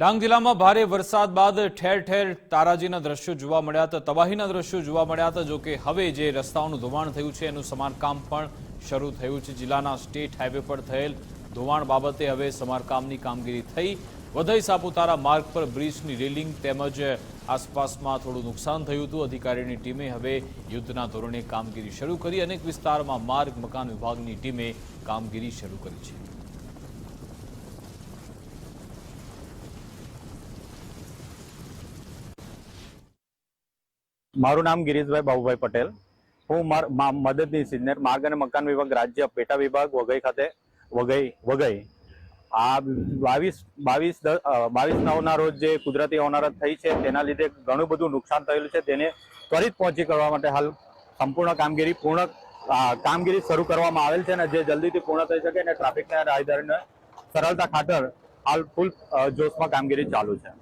ડાંગ જિલ્લામાં ભારે વરસાદ બાદ ઠેર ઠેર તારાજીના દ્રશ્યો જોવા મળ્યા હતા. તબાહીના દ્રશ્યો જોવા મળ્યા હતા, જો કે હવે જે રસ્તાઓનું ધોવાણ થયું છે, એનું સમારકામ પણ શરૂ થયું છે. જિલ્લાના સ્ટેટ હાઈવે પર થયેલ ધોવાણ બાબતે હવે સમારકામની કામગીરી થઈ. વધઈ સાપુતારા માર્ગ પર બ્રિજની રેલિંગ તેમજ આસપાસમાં થોડું નુકસાન થયું હતું. અધિકારીની ટીમે હવે યુદ્ધના ધોરણે કામગીરી શરૂ કરી. અનેક વિસ્તારમાં માર્ગ મકાન વિભાગની ટીમે કામગીરી શરૂ કરી છે. મારું નામ ગિરીશભાઈ બાબુભાઈ પટેલ. હું મદદનીશ ઇજનેર માર્ગ અને મકાન વિભાગ રાજ્ય પેટા વિભાગ વઘઈ ખાતે વઘઈ વઘઈ. આ બાવીસ બાવીસ બાવીસ નવના રોજ જે કુદરતી હોનારત થઈ છે, તેના લીધે ઘણું બધું નુકસાન થયેલું છે. તેને ત્વરિત પહોંચી કરવા માટે હાલ સંપૂર્ણ કામગીરી પૂર્ણ કામગીરી શરૂ કરવામાં આવેલ છે અને જે જલ્દીથી પૂર્ણ થઈ શકે અને ટ્રાફિકના રાહદારીને સરળતા ખાતર હાલ ફૂલ જોશમાં કામગીરી ચાલુ છે.